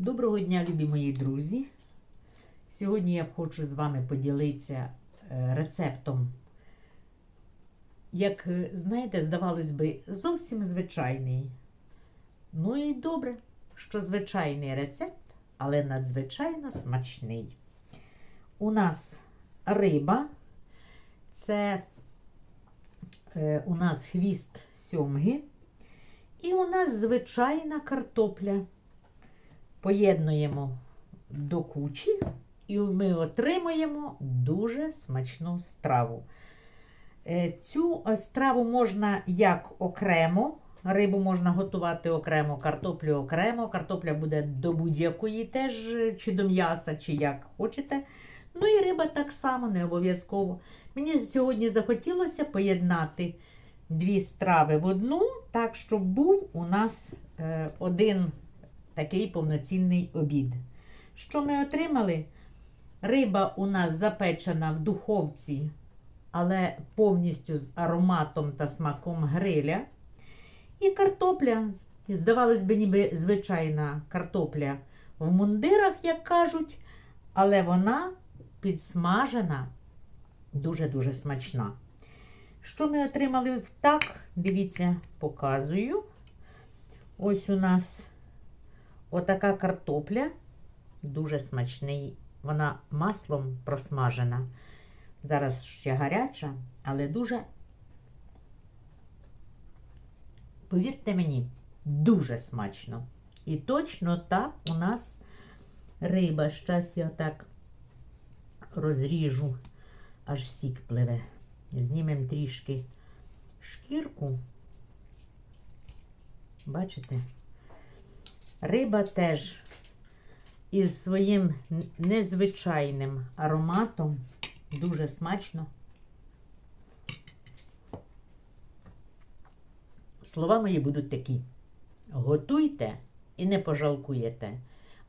Доброго дня, любі мої друзі. Сьогодні я хочу з вами поділитися е, рецептом. Як е, знаєте, здавалось би, зовсім звичайний. Ну і добре, що звичайний рецепт, але надзвичайно смачний. У нас риба, це е, у нас хвіст сьомги, і у нас звичайна картопля поєднуємо до кучі, і ми отримуємо дуже смачну страву. Е, Цю е, страву можна як окремо, рибу можна готувати окремо, картоплю окремо. Картопля буде до будь-якої теж, чи до м'яса, чи як хочете. Ну і риба так само, не обов'язково. Мені сьогодні захотілося поєднати дві страви в одну, так, щоб був у нас е, один такий повноцінний обід. Що ми отримали? Риба у нас запечена в духовці, але повністю з ароматом та смаком гриля. І картопля, здавалось би, ніби звичайна картопля в мундирах, як кажуть, але вона підсмажена, дуже-дуже смачна. Що ми отримали так? Дивіться, показую. Ось у нас Отака картопля, дуже смачний, вона маслом просмажена. Зараз ще гаряча, але дуже, повірте мені, дуже смачно. І точно так у нас риба. Щас я так розріжу, аж сік пливе. Знімемо трішки шкірку. Бачите? Риба теж із своїм незвичайним ароматом дуже смачно. Слова мої будуть такі: готуйте і не пожалкуєте.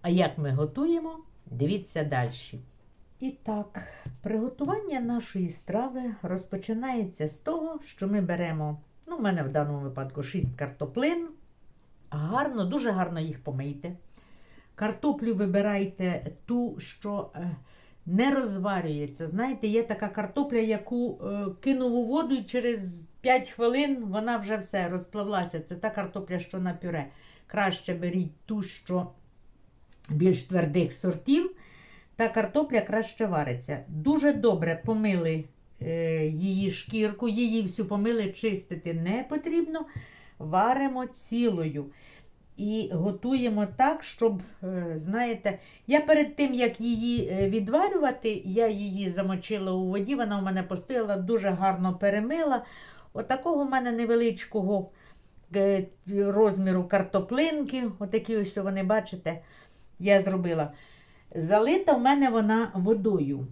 А як ми готуємо, дивіться далі. І так, приготування нашої страви розпочинається з того, що ми беремо, ну, в мене в даному випадку 6 картоплин. Гарно, дуже гарно їх помийте. Картоплю вибирайте ту, що е, не розварюється. Знаєте, є така картопля, яку е, кинув у воду і через 5 хвилин вона вже все розпливлася. Це та картопля, що на пюре. Краще беріть ту, що більш твердих сортів. Та картопля краще вариться. Дуже добре помили е, її шкірку, її всю помили, чистити не потрібно варимо цілою. І готуємо так, щоб, е, знаєте, я перед тим, як її е, відварювати, я її замочила у воді, вона у мене постояла, дуже гарно перемила. Отакого в мене невеличкого е, розміру картоплинки, отакі ось вони, бачите, я зробила. Залита в мене вона водою.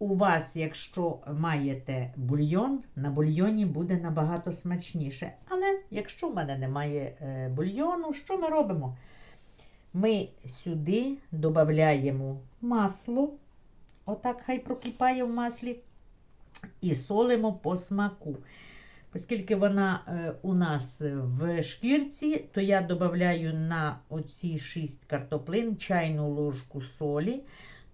У вас, якщо маєте бульйон, на бульйоні буде набагато смачніше. Але якщо в мене немає е, бульйону, що ми робимо? Ми сюди додаємо масло, отак хай прокипає в маслі, і солимо по смаку. Оскільки вона е, у нас в шкірці, то я додаю на оці 6 картоплин чайну ложку солі.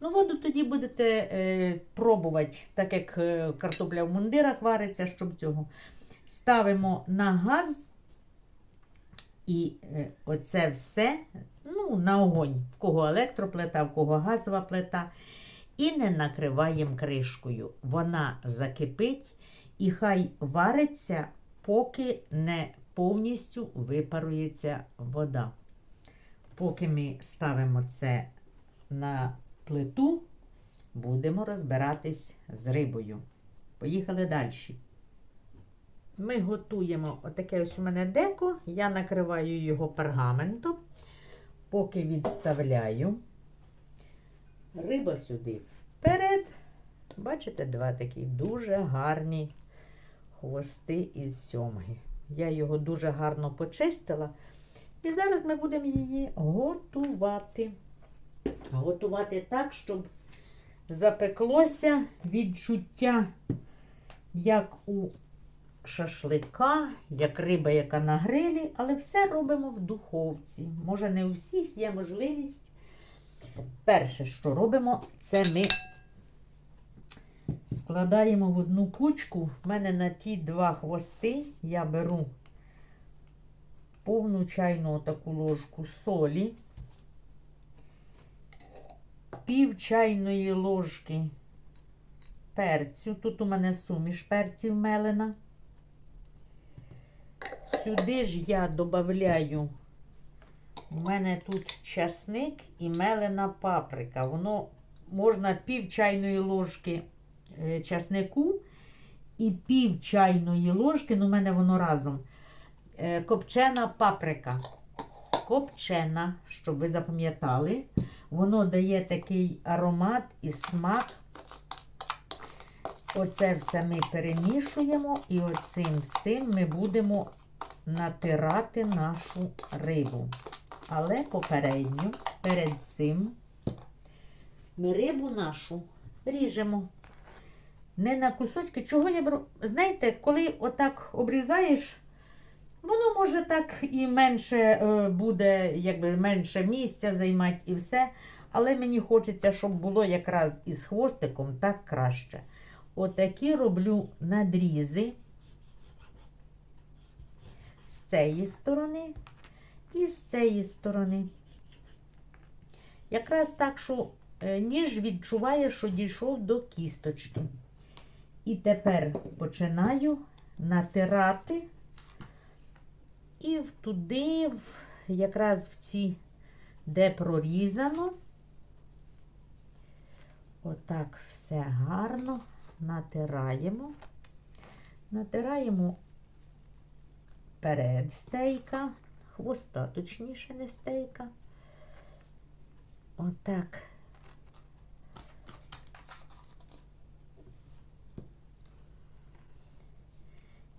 Ну, воду тоді будете е, пробувати, так як е, картопля в мундирах вариться, щоб цього. Ставимо на газ і е, оце все ну, на огонь, в кого електроплита, в кого газова плита. І не накриваємо кришкою. Вона закипить і хай вариться, поки не повністю випарується вода. Поки ми ставимо це на плиту будемо розбиратись з рибою. Поїхали далі. Ми готуємо отаке ось у мене деко, я накриваю його пергаментом, поки відставляю. Риба сюди вперед. Бачите, два такі дуже гарні хвости із сьомги. Я його дуже гарно почистила. І зараз ми будемо її готувати готувати так, щоб запеклося відчуття, як у шашлика, як риба, яка на грилі, але все робимо в духовці. Може, не у всіх є можливість. Перше, що робимо, це ми складаємо в одну кучку. В мене на ті два хвости я беру повну чайну таку ложку солі, пів чайної ложки перцю. Тут у мене суміш перців мелена. Сюди ж я додаю, у мене тут часник і мелена паприка. Воно можна пів чайної ложки е, часнику і пів чайної ложки, ну, у мене воно разом. е, Копчена паприка. Копчена, щоб ви запам'ятали, воно дає такий аромат і смак. Оце все ми перемішуємо і оцим всім ми будемо натирати нашу рибу. Але попередньо, перед цим, ми рибу нашу ріжемо. Не на кусочки. Чого я беру? Знаєте, коли отак обрізаєш, воно може так і менше е, буде, якби менше місця займати і все. Але мені хочеться, щоб було якраз із хвостиком так краще. Отакі роблю надрізи з цієї сторони і з цієї сторони. Якраз так, що е, ніж відчуває, що дійшов до кісточки. І тепер починаю натирати і туди, якраз в ці, де прорізано. Отак все гарно натираємо. Натираємо перед стейка, хвоста, точніше, не стейка. Отак.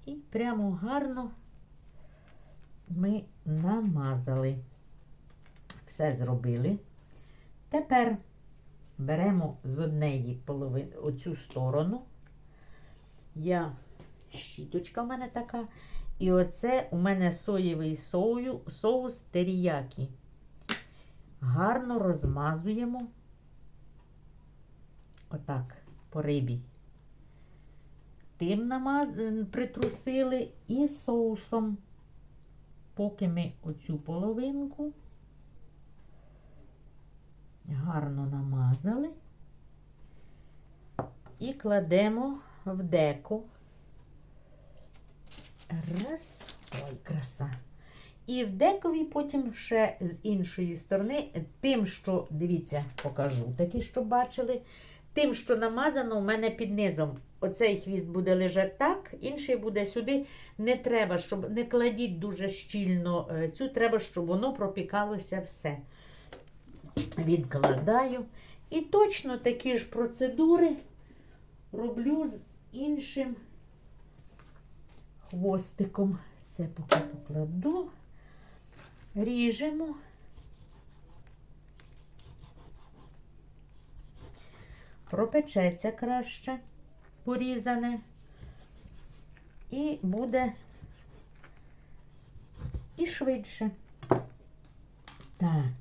І прямо гарно ми намазали. Все зробили. Тепер беремо з однієї половини оцю сторону. Я щіточка в мене така. І оце у мене соєвий сою, соус теріякі. Гарно розмазуємо отак по рибі. Тим намаз... притрусили і соусом, поки ми оцю половинку гарно намазали і кладемо в деку. Раз. Ой, краса. І в декові потім ще з іншої сторони, тим, що, дивіться, покажу такі, що бачили. Тим, що намазано, у мене під низом. Оцей хвіст буде лежати так, інший буде сюди. Не треба, щоб не кладіть дуже щільно е, цю, треба, щоб воно пропікалося все. Відкладаю. І точно такі ж процедури роблю з іншим хвостиком. Це поки покладу, ріжемо. Пропечеться краще порізане. І буде і швидше. Так.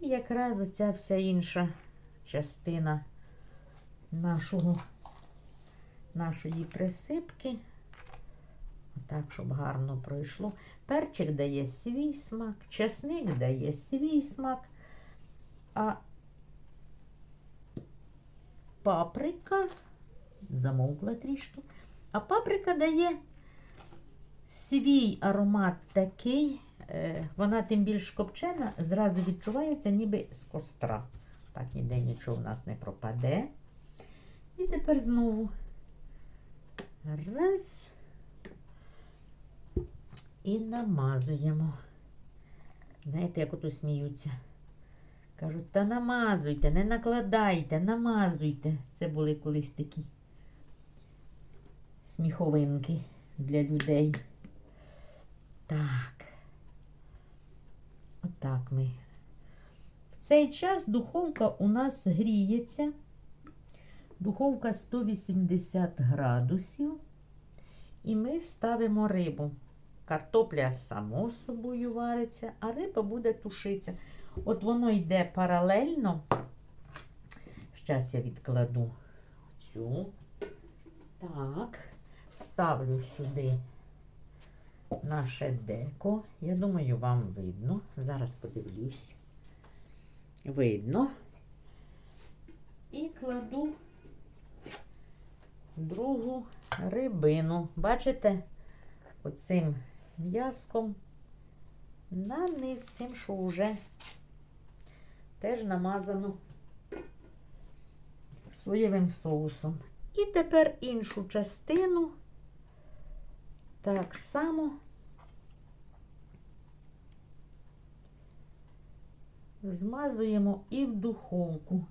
І якраз оця вся інша частина нашого, нашої присипки. Так, щоб гарно пройшло. Перчик дає свій смак, чесник дає свій смак, а паприка, замовкла трішки, а паприка дає свій аромат такий, е, вона тим більш копчена, зразу відчувається ніби з костра. Так, ніде нічого в нас не пропаде. І тепер знову раз. І намазуємо. Знаєте, як ото сміються. Кажуть, та намазуйте, не накладайте, намазуйте. Це були колись такі сміховинки для людей. Так. Отак ми. В цей час духовка у нас гріється. Духовка 180 градусів. І ми ставимо рибу. Картопля само собою вариться, а риба буде тушитися. От воно йде паралельно. Зараз я відкладу цю. Так, ставлю сюди наше деко. Я думаю, вам видно. Зараз подивлюсь. Видно. І кладу другу рибину. Бачите? Оцим м'язком на низ цим, що вже теж намазано соєвим соусом. І тепер іншу частину так само змазуємо і в духовку.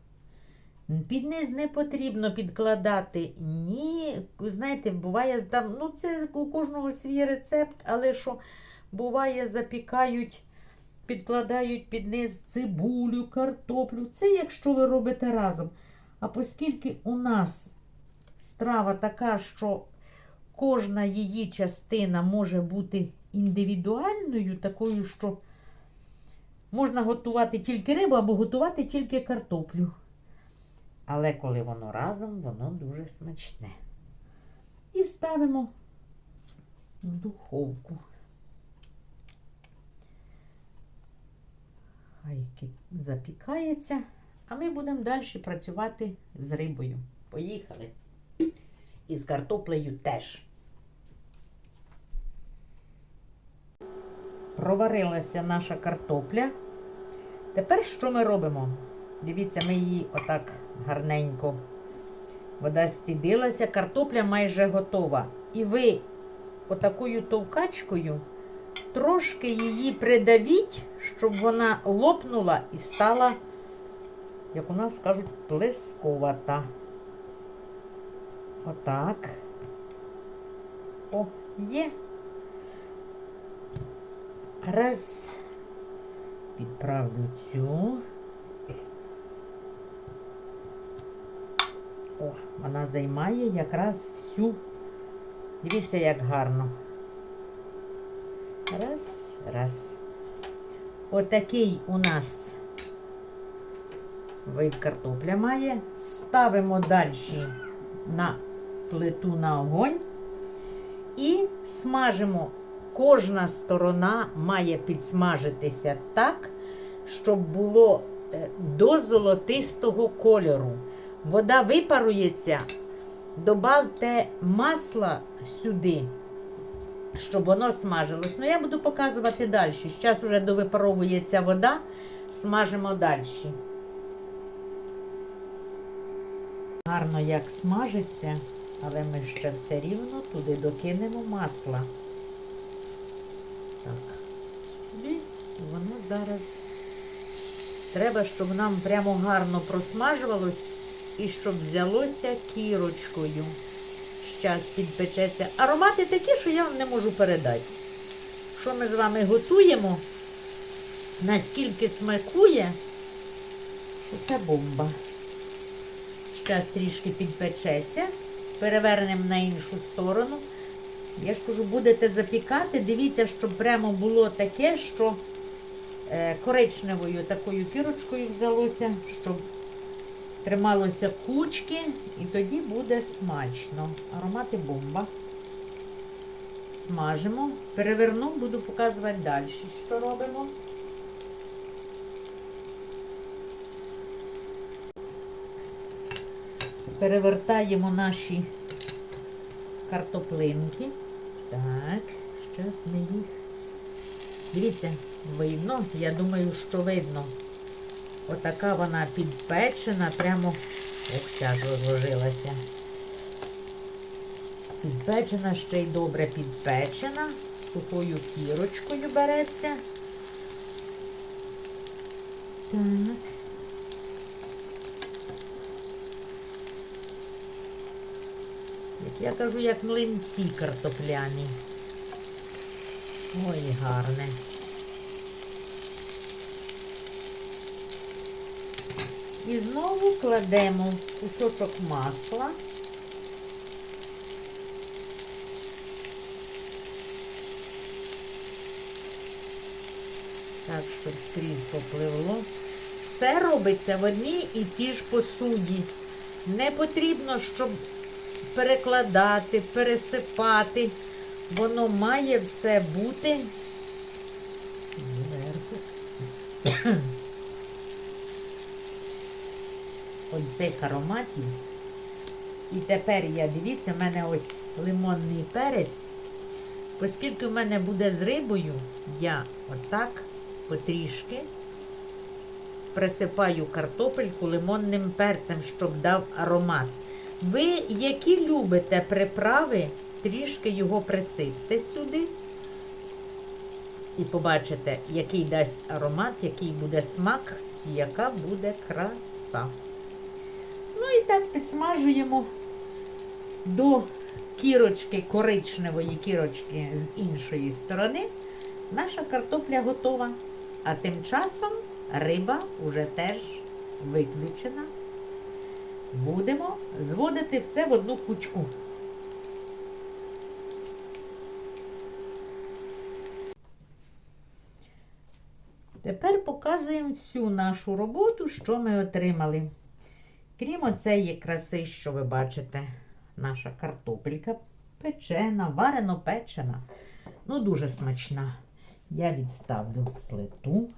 Під низ не потрібно підкладати ні. Знаєте, буває там, ну це у кожного свій рецепт, але що буває, запікають, підкладають під низ цибулю, картоплю. Це якщо ви робите разом. А оскільки у нас страва така, що кожна її частина може бути індивідуальною, такою, що можна готувати тільки рибу або готувати тільки картоплю. Але коли воно разом, воно дуже смачне. І ставимо в духовку. Хай запікається, а ми будемо далі працювати з рибою. Поїхали. І з картоплею теж. Проварилася наша картопля. Тепер що ми робимо? Дивіться, ми її отак гарненько. Вода стідилася, картопля майже готова. І ви отакою товкачкою трошки її придавіть, щоб вона лопнула і стала, як у нас кажуть, плесковата. Отак. О, є. Раз. Підправлю цю. О, вона займає якраз всю. Дивіться, як гарно. Раз, раз. Отакий у нас вид картопля має. Ставимо далі на плиту на огонь і смажимо. Кожна сторона має підсмажитися так, щоб було е, до золотистого кольору. Вода випарується, добавте масла сюди, щоб воно смажилось. Ну, я буду показувати далі. Зараз вже довипаровується вода, смажимо далі. Гарно як смажиться, але ми ще все рівно туди докинемо масла. Так, сюди воно зараз. Треба, щоб нам прямо гарно просмажувалось і щоб взялося кірочкою. Щас підпечеться. Аромати такі, що я вам не можу передати. Що ми з вами готуємо, наскільки смакує, що це бомба. Зараз трішки підпечеться, перевернемо на іншу сторону. Я ж кажу, будете запікати, дивіться, щоб прямо було таке, що е, коричневою такою кірочкою взялося, щоб трималося кучки, і тоді буде смачно. Аромати бомба. Смажимо. Переверну, буду показувати далі, що робимо. Перевертаємо наші картоплинки. Так, зараз ми їх. Дивіться, видно, я думаю, що видно. Отака вона підпечена, прямо ох, зараз розложилася. Підпечена, ще й добре підпечена. Сухою кірочкою береться. Так. Я кажу, як млинці картопляні. Ой, гарне. І знову кладемо кусочок масла. Так, щоб скрізь попливло. Все робиться в одній і тій ж посуді. Не потрібно, щоб перекладати, пересипати. Воно має все бути. Оцих ароматів. І тепер я дивіться, в мене ось лимонний перець. Оскільки в мене буде з рибою, я отак потрішки присипаю картопельку лимонним перцем, щоб дав аромат. Ви, які любите приправи, трішки його присипте сюди. І побачите, який дасть аромат, який буде смак і яка буде краса. Так підсмажуємо до кірочки, коричневої кірочки з іншої сторони. Наша картопля готова. А тим часом риба вже теж виключена. Будемо зводити все в одну кучку. Тепер показуємо всю нашу роботу, що ми отримали. Крім оцеї краси, що ви бачите, наша картопелька печена, варено печена. Ну, дуже смачна. Я відставлю плиту.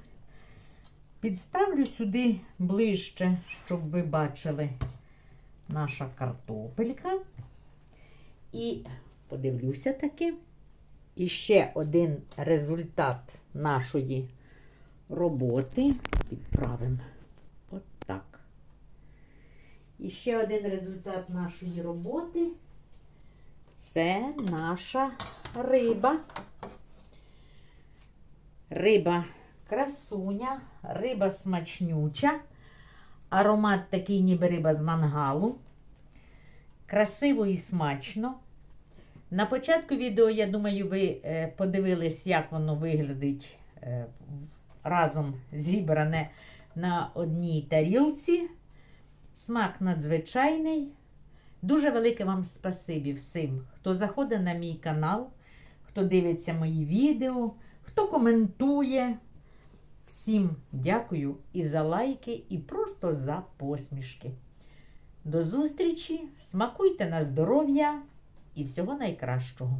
Підставлю сюди ближче, щоб ви бачили наша картопелька. І подивлюся таки. І ще один результат нашої роботи. Підправимо. І ще один результат нашої роботи це наша риба. Риба красуня, риба смачнюча, аромат такий, ніби риба з мангалу. Красиво і смачно. На початку відео, я думаю, ви е, подивились, як воно виглядить е, разом зібране на одній тарілці. Смак надзвичайний. Дуже велике вам спасибі всім, хто заходить на мій канал, хто дивиться мої відео, хто коментує. Всім дякую і за лайки, і просто за посмішки. До зустрічі! Смакуйте на здоров'я і всього найкращого!